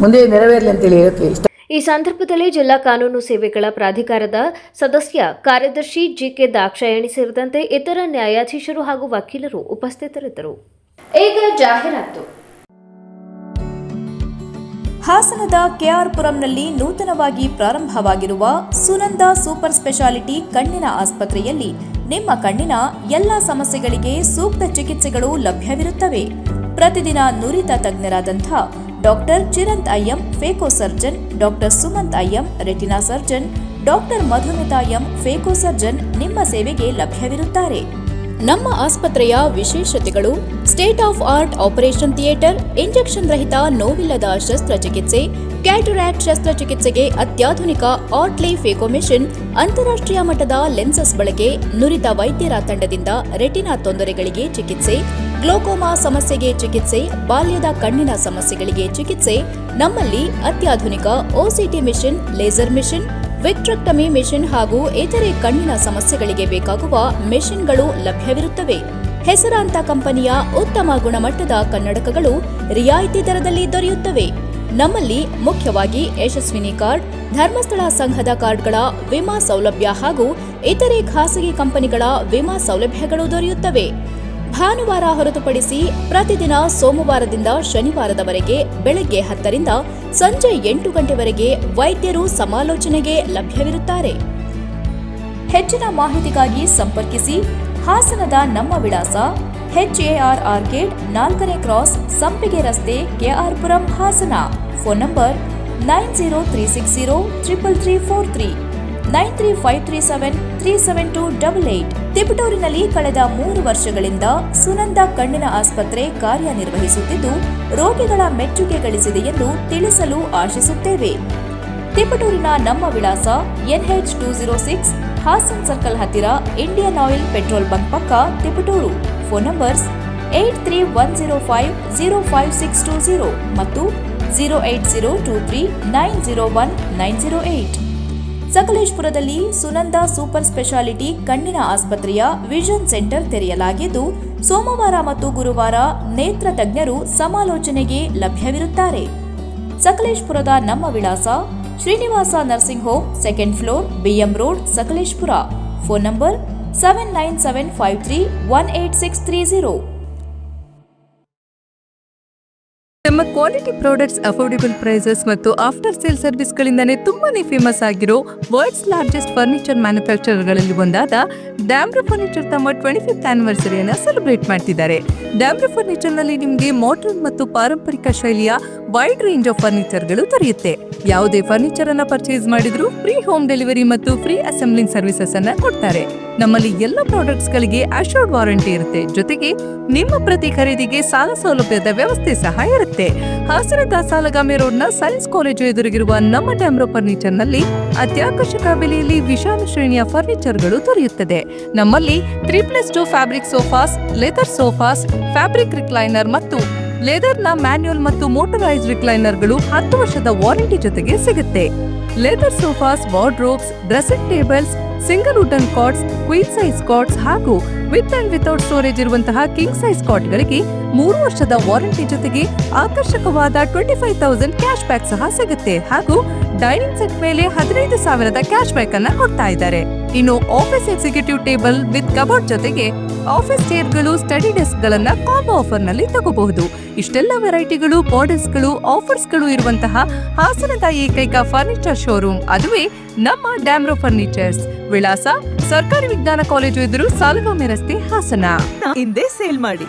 ಮುಂದೆ ನೆರವೇರಲಿ ಅಂತೇಳಿ ಹೇಳೋಕ್ಕೆ ಇಷ್ಟ ಈ ಸಂದರ್ಭದಲ್ಲಿ ಜಿಲ್ಲಾ ಕಾನೂನು ಸೇವೆಗಳ ಪ್ರಾಧಿಕಾರದ ಸದಸ್ಯ ಕಾರ್ಯದರ್ಶಿ ಜಿಕೆ ದಾಕ್ಷಾಯಣಿ ಸೇರಿದಂತೆ ಇತರ ನ್ಯಾಯಾಧೀಶರು ಹಾಗೂ ವಕೀಲರು ಉಪಸ್ಥಿತರಿದ್ದರು. ಈಗ ಜಾಹೀರಾತು. ಹಾಸನದ ಕೆಆರ್ಪುರಂನಲ್ಲಿ ನೂತನವಾಗಿ ಪ್ರಾರಂಭವಾಗಿರುವ ಸುನಂದ ಸೂಪರ್ ಸ್ಪೆಷಾಲಿಟಿ ಕಣ್ಣಿನ ಆಸ್ಪತ್ರೆಯಲ್ಲಿ ನಿಮ್ಮ ಕಣ್ಣಿನ ಎಲ್ಲ ಸಮಸ್ಯೆಗಳಿಗೆ ಸೂಕ್ತ ಚಿಕಿತ್ಸೆಗಳು ಲಭ್ಯವಿರುತ್ತವೆ. ಪ್ರತಿದಿನ ನುರಿತ ತಜ್ಞರಾದಂಥ doctor Chiranth Ayyam, phaco surgeon, doctor Sumanth Ayyam, retina surgeon, doctor Madhumitha M, phaco surgeon ನಿಮ್ಮ ಸೇವೆಗೆ ಲಭ್ಯವಿರುತ್ತಾರೆ. ನಮ್ಮ ಆಸ್ಪತ್ರೆಯ ವಿಶೇಷತೆಗಳು state of art operation theatre, injection ರಹಿತ ನೋವಿಲ್ಲದ ಶಸ್ತ್ರಚಿಕಿತ್ಸೆ, ಕ್ಯಾಟರಾಕ್ಟ್ ಶಸ್ತ್ರಚಿಕಿತ್ಸೆಗೆ ಅತ್ಯಾಧುನಿಕ ಆರ್ಟ್ಲಿ ಫೇಕೋಮಿಷನ್ ಅಂತಾರಾಷ್ಟ್ರೀಯ ಮಟ್ಟದ ಲೆನ್ಸಸ್ ಬಳಕೆ, ನುರಿತ ವೈದ್ಯರ ತಂಡದಿಂದ ರೆಟಿನಾ ತೊಂದರೆಗಳಿಗೆ ಚಿಕಿತ್ಸೆ, ಗ್ಲೋಕೋಮಾ ಸಮಸ್ಯೆಗೆ ಚಿಕಿತ್ಸೆ, ಬಾಲ್ಯದ ಕಣ್ಣಿನ ಸಮಸ್ಯೆಗಳಿಗೆ ಚಿಕಿತ್ಸೆ, ನಮ್ಮಲ್ಲಿ ಅತ್ಯಾಧುನಿಕ OCT machine, laser machine vitrectomy machine ಹಾಗೂ ಇತರೆ ಕಣ್ಣಿನ ಸಮಸ್ಯೆಗಳಿಗೆ ಬೇಕಾಗುವ ಮೆಷಿನ್ಗಳು ಲಭ್ಯವಿರುತ್ತವೆ. ಹೆಸರಾಂತ ಕಂಪನಿಯ ಉತ್ತಮ ಗುಣಮಟ್ಟದ ಕನ್ನಡಕಗಳು ರಿಯಾಯಿತಿ ದರದಲ್ಲಿ ದೊರೆಯುತ್ತವೆ. ನಮ್ಮಲ್ಲಿ ಮುಖ್ಯವಾಗಿ ಯಶಸ್ವಿನಿ ಕಾರ್ಡ್, ಧರ್ಮಸ್ಥಳ ಸಂಘದ ಕಾರ್ಡ್ಗಳ ವಿಮಾ ಸೌಲಭ್ಯ ಹಾಗೂ ಇತರೆ ಖಾಸಗಿ ಕಂಪನಿಗಳ ವಿಮಾ ಸೌಲಭ್ಯಗಳು ದೊರೆಯುತ್ತವೆ. ಭಾನುವಾರ ಹೊರತುಪಡಿಸಿ ಪ್ರತಿದಿನ ಸೋಮವಾರದಿಂದ ಶನಿವಾರದವರೆಗೆ ಬೆಳಗ್ಗೆ ಹತ್ತರಿಂದ ಸಂಜೆ ಎಂಟು ಗಂಟೆವರೆಗೆ ವೈದ್ಯರು ಸಮಾಲೋಚನೆಗೆ ಲಭ್ಯವಿರುತ್ತಾರೆ. ಹೆಚ್ಚಿನ ಮಾಹಿತಿಗಾಗಿ ಸಂಪರ್ಕಿಸಿ ಹಾಸನದ ನಮ್ಮ ವಿಳಾಸ ಎಚ್ಎಆರ್ ಆರ್ಕೇಡ್ ನಾಲ್ಕನೇ ಕ್ರಾಸ್ ಸಂಪಿಗೆ ರಸ್ತೆ KR Puram Hassan. Phone number nine zero three six zero triple three four three, nine three five three seven three seven two double eight. ತಿಪಟೂರಿನಲ್ಲಿ ಕಳೆದ ಮೂರು ವರ್ಷಗಳಿಂದ ಸುನಂದ ಕಣ್ಣಿನ ಆಸ್ಪತ್ರೆ ಕಾರ್ಯನಿರ್ವಹಿಸುತ್ತಿದ್ದು, ರೋಗಿಗಳ ಮೆಚ್ಚುಗೆ ಗಳಿಸಿದೆ ಎಂದು ತಿಳಿಸಲು ಆಶಿಸುತ್ತೇವೆ. ತಿಪಟೂರಿನ ನಮ್ಮ ವಿಳಾಸ NH two zero six, Hassan circle ಹತ್ತಿರ ಇಂಡಿಯನ್ ಆಯಿಲ್ ಪೆಟ್ರೋಲ್ ಬಂಕ್ ಪಕ್ಕ Tiptur. Phone numbers eight three one zero five zero five six two zero ಮತ್ತು zero eight zero two three nine zero one nine zero eight. ಸಕಲೇಶ್ಪುರದಲ್ಲಿ Sunanda super speciality ಕಣ್ಣಿನ ಆಸ್ಪತ್ರೆಯ vision centre ತೆರೆಯಲಾಗಿದ್ದು, ಸೋಮವಾರ ಮತ್ತು ಗುರುವಾರ ನೇತ್ರ ತಜ್ಞರು ಸಮಾಲೋಚನೆಗೆ ಲಭ್ಯವಿರುತ್ತಾರೆ. ಸಕಲೇಶ್ಪುರದ ನಮ್ಮ ವಿಳಾಸ Srinivasa nursing home second floor, BM road, Sakleshpur. Phone number seven nine seven five three one eight six three zero ನಮ್ಮ ಕ್ವಾಲಿಟಿ ಪ್ರಾಡಕ್ಟ್ಸ್ ಅಫೋರ್ಡೆಬಲ್ ಪ್ರೈಸಸ್ ಮತ್ತು ಆಫ್ಟರ್ ಸೇಲ್ ಸರ್ವಿಸ್ಗಳಿಂದಾನೇ ತುಂಬಾನೇ ಫೇಮಸ್ ಆಗಿರೋ ವರ್ಲ್ಡ್ಸ್ ಲಾರ್ಜೆಸ್ಟ್ ಫರ್ನಿಚರ್ ಮ್ಯಾನುಫ್ಯಾಕ್ಚರರ್ಗಳಲ್ಲಿ ಒಂದಾದ ಡ್ಯಾಮ್ರ ಫರ್ನಿಚರ್ ತಮ್ಮ twenty fifth ಆನಿವರ್ಸರಿಯನ್ನು celebrate ಮಾಡ್ತಿದ್ದಾರೆ. ಡ್ಯಾಮ್ರೋ ಫರ್ನಿಚರ್ನಲ್ಲಿ ನಿಮಗೆ ಮಾಡರ್ನ್ ಮತ್ತು ಪಾರಂಪರಿಕ ಶೈಲಿಯ ವೈಡ್ ರೇಂಜ್ ಆಫ್ ಫರ್ನಿಚರ್ಗಳು ದೊರೆಯುತ್ತೆ. ಯಾವುದೇ ಫರ್ನಿಚರ್ ಅನ್ನ ಪರ್ಚೇಸ್ ಮಾಡಿದ್ರು ಫ್ರೀ ಹೋಮ್ ಡೆಲಿವರಿ ಮತ್ತು ಫ್ರೀ ಅಸೆಂಬ್ಲಿಂಗ್ ಸರ್ವಿಸಸ್ ಅನ್ನ ಕೊಡ್ತಾರೆ. ನಮ್ಮಲ್ಲಿ ಎಲ್ಲ ಪ್ರಾಡಕ್ಟ್ಸ್ ಗಳಿಗೆ ಅಶೋರ್ಡ್ ವಾರಂಟಿ ಇರುತ್ತೆ. ಜೊತೆಗೆ ನಿಮ್ಮ ಪ್ರತಿ ಖರೀದಿಗೆ ಸಾಲ ಸೌಲಭ್ಯದ ವ್ಯವಸ್ಥೆ ಸಹ ಇರುತ್ತೆ. ಹಾಸನದ ಸಾಲಗಾಮೆ ರೋಡ್ನ ಸೈನ್ಸ್ ಕಾಲೇಜು ಎದುರಿಗಿರುವ ನಮ್ಮ ಡ್ಯಾಮ್ರೋ ಫರ್ನಿಚರ್ನಲ್ಲಿ ಅತ್ಯಾಕರ್ಷಕ ಬೆಲೆಯಲ್ಲಿ ವಿಶಾಲ ಶ್ರೇಣಿಯ ಫರ್ನಿಚರ್ಗಳು ದೊರೆಯುತ್ತದೆ. ನಮ್ಮಲ್ಲಿ three plus two fabric sofas, leather sofas, fabric recliner ಮತ್ತು ಲೆದರ್ನ ಮ್ಯಾನ್ಯುಯಲ್ ಮತ್ತು ಮೋಟರೈಸ್ ರಿಕ್ಲೈನರ್ಗಳು ಹತ್ತು ವರ್ಷದ ವಾರಂಟಿ ಜೊತೆಗೆ ಸಿಗುತ್ತೆ. Leather sofas, wardrobes, dressing tables, single wooden cots, queen size cots ಹಾಗೂ ವಿತ್ ಅಂಡ್ ವಿತೌಟ್ ಸ್ಟೋರೇಜ್ ಇರುವಂತಹ ಕಿಂಗ್ ಸೈಜ್ ಕಾಟ್ಗಳಿಗೆ ಮೂರು ವರ್ಷದ ವಾರಂಟಿ ಜೊತೆಗೆ ಆಕರ್ಷಕವಾದ twenty five thousand cash back ಸಹ ಸಿಗುತ್ತೆ. ಹಾಗೂ ಡೈನಿಂಗ್ ಸೆಟ್ ಮೇಲೆ ಹದಿನೈದು ಸಾವಿರದ ಕ್ಯಾಶ್ ಬ್ಯಾಕ್ ಅನ್ನ ಕೊಡ್ತಾ ಇದ್ದಾರೆ. ಇನ್ನು office executive table with cupboard ಜೊತೆಗೆ ಆಫೀಸ್ ಚೇರ್ಗಳು ಸ್ಟಡಿ ಡೆಸ್ಕ್ ಗಳನ್ನ ಕಾಂಬೋ ಆಫರ್ನಲ್ಲಿ ತಗೋಬಹುದು. ಇಷ್ಟೆಲ್ಲ ವೆರೈಟಿಗಳು ಬಾರ್ಡರ್ಸ್ಗಳು ಆಫರ್ಸ್ಗಳು ಇರುವಂತಹ ಹಾಸನದ ಏಕೈಕ ಫರ್ನಿಚರ್ ಶೋರೂಮ್ ಅದುವೇ ನಮ್ಮ ಡ್ಯಾಮ್ರೋ ಫರ್ನಿಚರ್ಸ್ ವಿಳಾಸ ಸರ್ಕಾರಿ ವಿಜ್ಞಾನ ಕಾಲೇಜು ಎದುರು ಸಾಲುಗಾಮೆ ರಸ್ತೆ ಹಾಸನ. ಹಿಂದೆ ಸೇಲ್ ಮಾಡಿ.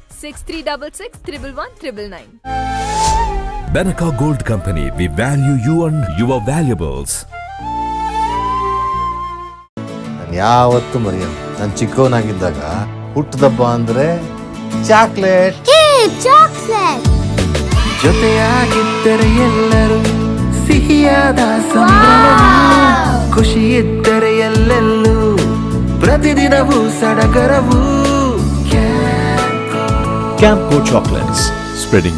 Six three double six triple one triple nine Benaka Gold Company, we value you and your valuables. ನಾನು ಯಾವತ್ತೂ ಮರೆಯಲ್ಲ. ನಾನು ಚಿಕ್ಕವನಾಗಿದ್ದಾಗ ಹುಟ್ಟದಬ್ಬ ಅಂದ್ರೆ ಚಾಕ್ಲೇಟ್. ಜೊತೆಯಾಗಿದ್ದರೆ ಎಲ್ಲರೂ ಸಿಹಿಯಾದ ಸಂಭ್ರಮವು ಖುಷಿ ಇದ್ದರೆ ಎಲ್ಲೆಲ್ಲೂ ಪ್ರತಿದಿನವೂ ಸಡಗರವು. Camco Chocolates, spreading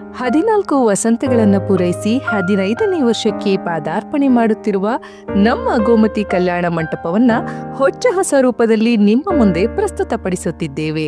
ಹದಿನಾಲ್ಕು ವಸಂತಗಳನ್ನು ಪೂರೈಸಿ ಹದಿನೈದನೇ ವರ್ಷಕ್ಕೆ ಪಾದಾರ್ಪಣೆ ಮಾಡುತ್ತಿರುವ ನಮ್ಮ ಗೋಮತಿ ಕಲ್ಯಾಣ ಮಂಟಪವನ್ನ ಹೊಚ್ಚ ಹೊಸ ರೂಪದಲ್ಲಿ ನಿಮ್ಮ ಮುಂದೆ ಪ್ರಸ್ತುತಪಡಿಸುತ್ತಿದ್ದೇವೆ.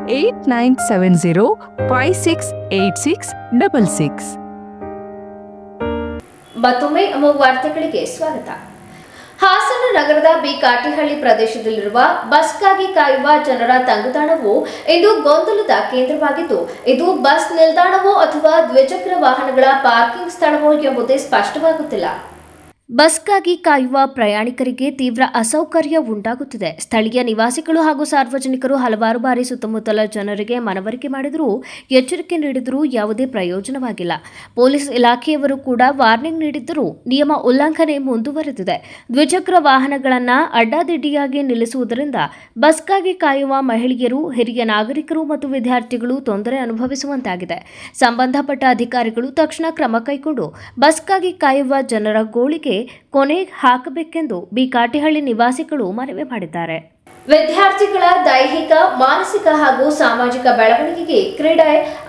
ಏಟ್ ನೈನ್ ಸೆವೆನ್ ಜೀರೋ ಮತ್ತೊಮ್ಮೆ ವಾರ್ತೆಗಳಿಗೆ ಸ್ವಾಗತ. ಹಾಸನ ನಗರದ ಬಿ ಕಾಟಿಹಳ್ಳಿ ಪ್ರದೇಶದಲ್ಲಿರುವ ಬಸ್ಗಾಗಿ ಕಾಯುವ ಜನರ ತಂಗುದಾಣವು ಇಂದು ಗೊಂದಲದ ಕೇಂದ್ರವಾಗಿದ್ದು, ಇದು ಬಸ್ ನಿಲ್ದಾಣವೋ ಅಥವಾ ದ್ವಿಚಕ್ರ ವಾಹನಗಳ ಪಾರ್ಕಿಂಗ್ ಸ್ಥಳವೋ ಎಂಬುದೇ ಸ್ಪಷ್ಟವಾಗುತ್ತಿಲ್ಲ. ಬಸ್ಗಾಗಿ ಕಾಯುವ ಪ್ರಯಾಣಿಕರಿಗೆ ತೀವ್ರ ಅಸೌಕರ್ಯ ಉಂಟಾಗುತ್ತಿದೆ. ಸ್ಥಳೀಯ ನಿವಾಸಿಗಳು ಹಾಗೂ ಸಾರ್ವಜನಿಕರು ಹಲವಾರು ಬಾರಿ ಸುತ್ತಮುತ್ತಲ ಜನರಿಗೆ ಮನವರಿಕೆ ಮಾಡಿದರೂ ಎಚ್ಚರಿಕೆ ನೀಡಿದರೂ ಯಾವುದೇ ಪ್ರಯೋಜನವಾಗಿಲ್ಲ. ಪೊಲೀಸ್ ಇಲಾಖೆಯವರು ಕೂಡ ವಾರ್ನಿಂಗ್ ನೀಡಿದ್ದರೂ ನಿಯಮ ಉಲ್ಲಂಘನೆ ಮುಂದುವರೆದಿದೆ. ದ್ವಿಚಕ್ರ ವಾಹನಗಳನ್ನು ಅಡ್ಡಾದಿಡ್ಡಿಯಾಗಿ ನಿಲ್ಲಿಸುವುದರಿಂದ ಬಸ್ಗಾಗಿ ಕಾಯುವ ಮಹಿಳೆಯರು, ಹಿರಿಯ ನಾಗರಿಕರು ಮತ್ತು ವಿದ್ಯಾರ್ಥಿಗಳು ತೊಂದರೆ ಅನುಭವಿಸುವಂತಾಗಿದೆ. ಸಂಬಂಧಪಟ್ಟ ಅಧಿಕಾರಿಗಳು ತಕ್ಷಣ ಕ್ರಮ ಕೈಗೊಂಡು ಬಸ್ಗಾಗಿ ಕಾಯುವ ಜನರ ಗೋಳಿಗೆ ಕೊನೆ ಹಾಕಬೇಕೆಂದು ಬಿ ಕಾಟಿಹಳ್ಳಿ ನಿವಾಸಿಗಳು ಮನವಿ ಮಾಡಿದ್ದಾರೆ. ವಿದ್ಯಾರ್ಥಿಗಳ ದೈಹಿಕ, ಮಾನಸಿಕ ಹಾಗೂ ಸಾಮಾಜಿಕ ಬೆಳವಣಿಗೆಗೆ ಕ್ರೀಡೆ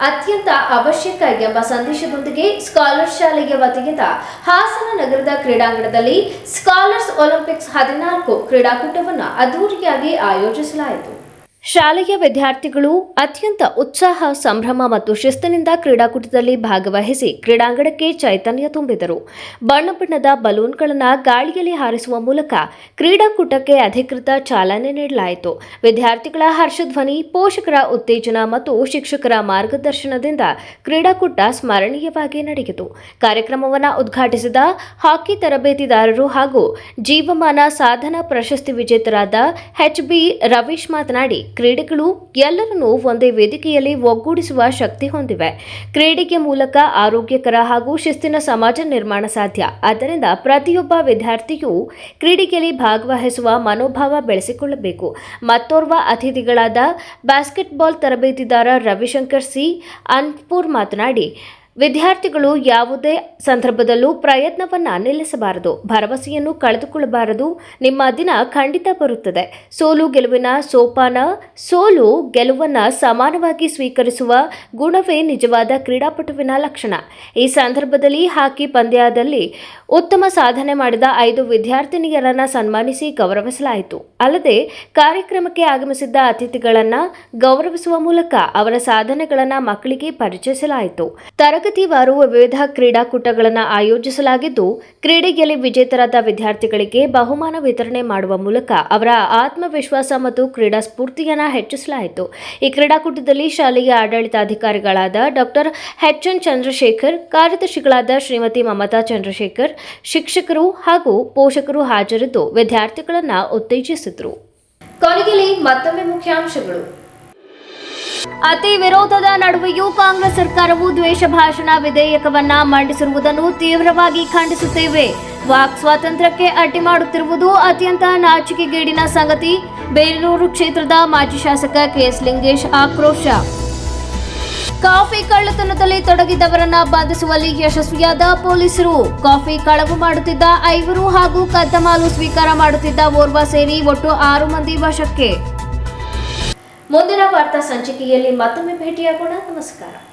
ಅತ್ಯಂತ ಅವಶ್ಯಕ ಎಂಬ ಸಂದೇಶದೊಂದಿಗೆ ಸ್ಕಾಲರ್ಸ್ ಶಾಲೆಯ ವತಿಯಿಂದ ಹಾಸನ ನಗರದ ಕ್ರೀಡಾಂಗಣದಲ್ಲಿ ಸ್ಕಾಲರ್ಸ್ ಒಲಿಂಪಿಕ್ಸ್ ಹದಿನಾಲ್ಕು ಕ್ರೀಡಾಕೂಟವನ್ನು ಅದ್ದೂರಿಯಾಗಿ ಆಯೋಜಿಸಲಾಯಿತು. ಶಾಲೆಯ ವಿದ್ಯಾರ್ಥಿಗಳು ಅತ್ಯಂತ ಉತ್ಸಾಹ, ಸಂಭ್ರಮ ಮತ್ತು ಶಿಸ್ತಿನಿಂದ ಕ್ರೀಡಾಕೂಟದಲ್ಲಿ ಭಾಗವಹಿಸಿ ಕ್ರೀಡಾಂಗಣಕ್ಕೆ ಚೈತನ್ಯ ತುಂಬಿದರು. ಬಣ್ಣ ಬಣ್ಣದ ಬಲೂನ್ಗಳನ್ನು ಗಾಳಿಯಲ್ಲಿ ಹಾರಿಸುವ ಮೂಲಕ ಕ್ರೀಡಾಕೂಟಕ್ಕೆ ಅಧಿಕೃತ ಚಾಲನೆ ನೀಡಲಾಯಿತು. ವಿದ್ಯಾರ್ಥಿಗಳ ಹರ್ಷಧ್ವನಿ, ಪೋಷಕರ ಉತ್ತೇಜನ ಮತ್ತು ಶಿಕ್ಷಕರ ಮಾರ್ಗದರ್ಶನದಿಂದ ಕ್ರೀಡಾಕೂಟ ಸ್ಮರಣೀಯವಾಗಿ ನಡೆಯಿತು. ಕಾರ್ಯಕ್ರಮವನ್ನು ಉದ್ಘಾಟಿಸಿದ ಹಾಕಿ ತರಬೇತಿದಾರರು ಹಾಗೂ ಜೀವಮಾನ ಸಾಧನಾ ಪ್ರಶಸ್ತಿ ವಿಜೇತರಾದ ಎಚ್ ಬಿ ರವೀಶ್ ಮಾತನಾಡಿ ಕ್ರೀಡೆಗಳು ಎಲ್ಲರನ್ನೂ ಒಂದೇ ವೇದಿಕೆಯಲ್ಲಿ ಒಗ್ಗೂಡಿಸುವ ಶಕ್ತಿ ಹೊಂದಿವೆ. ಕ್ರೀಡೆಗೆ ಮೂಲಕ ಆರೋಗ್ಯಕರ ಹಾಗೂ ಶಿಸ್ತಿನ ಸಮಾಜ ನಿರ್ಮಾಣ ಸಾಧ್ಯ. ಆದ್ದರಿಂದ ಪ್ರತಿಯೊಬ್ಬ ವಿದ್ಯಾರ್ಥಿಯು ಕ್ರೀಡೆಯಲ್ಲಿ ಭಾಗವಹಿಸುವ ಮನೋಭಾವ ಬೆಳೆಸಿಕೊಳ್ಳಬೇಕು. ಮತ್ತೋರ್ವ ಅತಿಥಿಗಳಾದ ಬ್ಯಾಸ್ಕೆಟ್ಬಾಲ್ ತರಬೇತಿದಾರ ರವಿಶಂಕರ್ ಸಿ, ಅನ್ಪುರ್ ಮಾತನಾಡಿ ವಿದ್ಯಾರ್ಥಿಗಳು ಯಾವುದೇ ಸಂದರ್ಭದಲ್ಲೂ ಪ್ರಯತ್ನವನ್ನು ನಿಲ್ಲಿಸಬಾರದು. ಭರವಸೆಯನ್ನು ಕಳೆದುಕೊಳ್ಳಬಾರದು. ನಿಮ್ಮ ದಿನ ಖಂಡಿತ ಬರುತ್ತದೆ. ಸೋಲು ಗೆಲುವಿನ ಸೋಪಾನ, ಸೋಲು ಗೆಲುವನ್ನ ಸಮಾನವಾಗಿ ಸ್ವೀಕರಿಸುವ ಗುಣವೇ ನಿಜವಾದ ಕ್ರೀಡಾಪಟುವಿನ ಲಕ್ಷಣ. ಈ ಸಂದರ್ಭದಲ್ಲಿ ಹಾಕಿ ಪಂದ್ಯದಲ್ಲಿ ಉತ್ತಮ ಸಾಧನೆ ಮಾಡಿದ ಐದು ವಿದ್ಯಾರ್ಥಿನಿಯರನ್ನ ಸನ್ಮಾನಿಸಿ ಗೌರವಿಸಲಾಯಿತು. ಅಲ್ಲದೆ ಕಾರ್ಯಕ್ರಮಕ್ಕೆ ಆಗಮಿಸಿದ್ದ ಅತಿಥಿಗಳನ್ನ ಗೌರವಿಸುವ ಮೂಲಕ ಅವರ ಸಾಧನೆಗಳನ್ನ ಮಕ್ಕಳಿಗೆ ಪರಿಚಯಿಸಲಾಯಿತು. ತರಗತಿವಾರು ವಿವಿಧ ಕ್ರೀಡಾಕೂಟಗಳನ್ನು ಆಯೋಜಿಸಲಾಗಿದ್ದು, ಕ್ರೀಡೆಯಲ್ಲಿ ವಿಜೇತರಾದ ವಿದ್ಯಾರ್ಥಿಗಳಿಗೆ ಬಹುಮಾನ ವಿತರಣೆ ಮಾಡುವ ಮೂಲಕ ಅವರ ಆತ್ಮವಿಶ್ವಾಸ ಮತ್ತು ಕ್ರೀಡಾ ಸ್ಫೂರ್ತಿಯನ್ನು ಹೆಚ್ಚಿಸಲಾಯಿತು. ಈ ಕ್ರೀಡಾಕೂಟದಲ್ಲಿ ಶಾಲೆಯ ಆಡಳಿತಾಧಿಕಾರಿಗಳಾದ ಡಾಕ್ಟರ್ ಎಚ್ ಎನ್ ಚಂದ್ರಶೇಖರ್, ಕಾರ್ಯದರ್ಶಿಗಳಾದ ಶ್ರೀಮತಿ ಮಮತಾ ಚಂದ್ರಶೇಖರ್, ಶಿಕ್ಷಕರು ಹಾಗೂ ಪೋಷಕರು ಹಾಜರಿದ್ದು ವಿದ್ಯಾರ್ಥಿಗಳನ್ನು ಉತ್ತೇಜಿಸಿದರು. ಕೊನೆಯಲ್ಲಿ ಮತ್ತೊಮ್ಮೆ ಮುಖ್ಯಾಂಶಗಳು. ಅತಿ ವಿರೋಧದ ನಡುವೆಯೂ ಕಾಂಗ್ರೆಸ್ ಸರ್ಕಾರವು ದ್ವೇಷ ಭಾಷಣ ವಿಧೇಯಕವನ್ನ ಮಂಡಿಸಿರುವುದನ್ನು ತೀವ್ರವಾಗಿ ಖಂಡಿಸುತ್ತೇವೆ. ವಾಕ್ ಸ್ವಾತಂತ್ರ್ಯಕ್ಕೆ ಅಡ್ಡಿ ಮಾಡುತ್ತಿರುವುದು ಅತ್ಯಂತ ನಾಚಿಕೆಗೇಡಿನ ಸಂಗತಿ. ಬೇಲೂರು ಕ್ಷೇತ್ರದ ಮಾಜಿ ಶಾಸಕ ಕೆಎಸ್ ಲಿಂಗೇಶ್ ಆಕ್ರೋಶ. ಕಾಫಿ ಕಳ್ಳತನದಲ್ಲಿ ತೊಡಗಿದ್ದವರನ್ನ ಬಂಧಿಸುವಲ್ಲಿ ಯಶಸ್ವಿಯಾದ ಪೊಲೀಸರು. ಕಾಫಿ ಕಳವು ಮಾಡುತ್ತಿದ್ದ ಐವರು ಹಾಗೂ ಕದ್ದಮಾಲು ಸ್ವೀಕಾರ ಮಾಡುತ್ತಿದ್ದ ಓರ್ವ ಸೇರಿ ಒಟ್ಟು ಆರು ಮಂದಿ ವಶಕ್ಕೆ. ಮುಂದಿನ ವಾರ್ತಾ ಸಂಚಿಕೆಯಲ್ಲಿ ಮತ್ತೊಮ್ಮೆ ಭೇಟಿಯಾಗೋಣ. ನಮಸ್ಕಾರ.